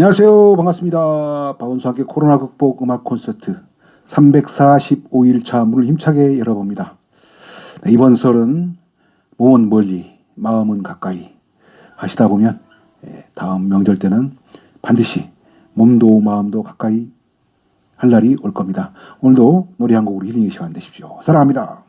안녕하세요. 반갑습니다. 박원수 함께 코로나 극복 음악 콘서트 345일차 문을 힘차게 열어봅니다. 네, 이번 설은 몸은 멀리, 마음은 가까이 하시다 보면 예, 다음 명절 때는 반드시 몸도 마음도 가까이 할 날이 올 겁니다. 오늘도 노래 한 곡으로 힐링의 시간 되십시오. 사랑합니다.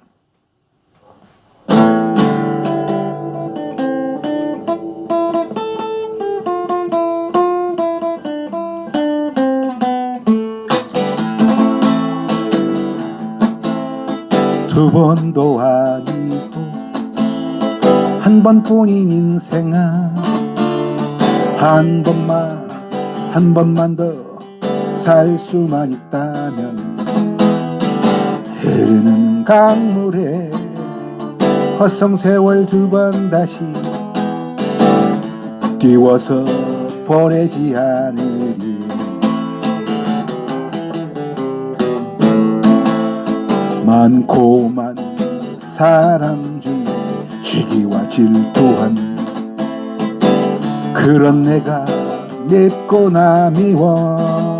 두 번도 아니고 한 번뿐인 인생아 한 번만 한 번만 더 살 수만 있다면 흐르는 강물에 허성 세월 두 번 다시 띄워서 보내지 않으리 많고 많은 사람 중에 시기와 질투한 그런 내가 맵고나 미워.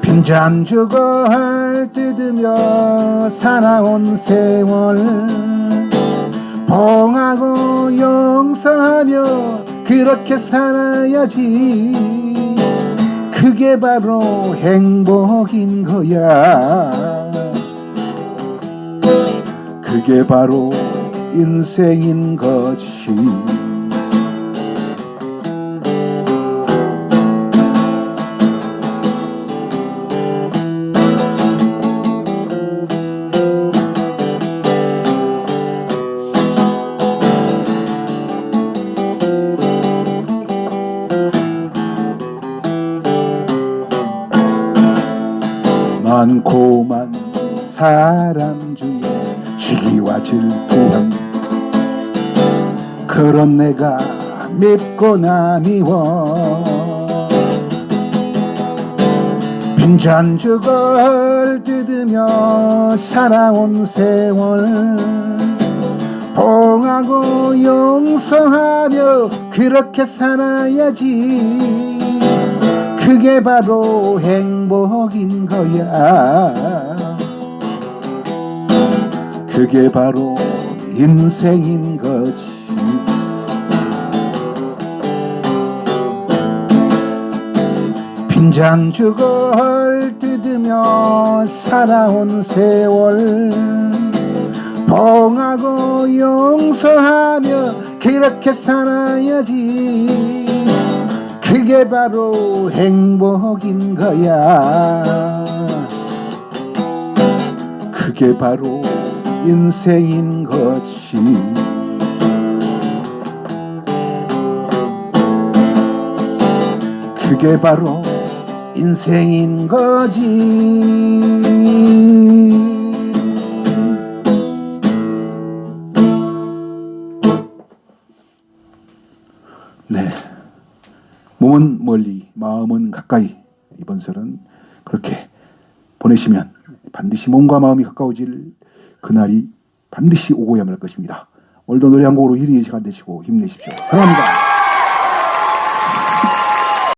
빈잔 주고 할 뜯으며 살아온 세월 봉하고 용서하며 그렇게 살아야지 그게 바로 행복인 거야. 그게 바로 인생인 거지 많고 많은 사람 중에 시기와 질투한 그런 내가 밉고나 미워. 빈잔 주걸 뜯으며 살아온 세월. 봉하고 용서하며 그렇게 살아야지 그게 바로 행복인 거야. 그게 바로 인생인 거지. 빈잔 주걸 뜯으며 살아온 세월 봉하고 용서하며 그렇게 살아야지 그게 바로 행복인 거야. 그게 바로 인생인 거지. 그게 바로 인생인 거지. 네 멀리 마음은 가까이 이번 설은 그렇게 보내시면 반드시 몸과 마음이 가까워질 그날이 반드시 오고야 말 것입니다. 오늘도 노래 한 곡으로 힐링의 시간 되시고 힘내십시오. 사랑합니다.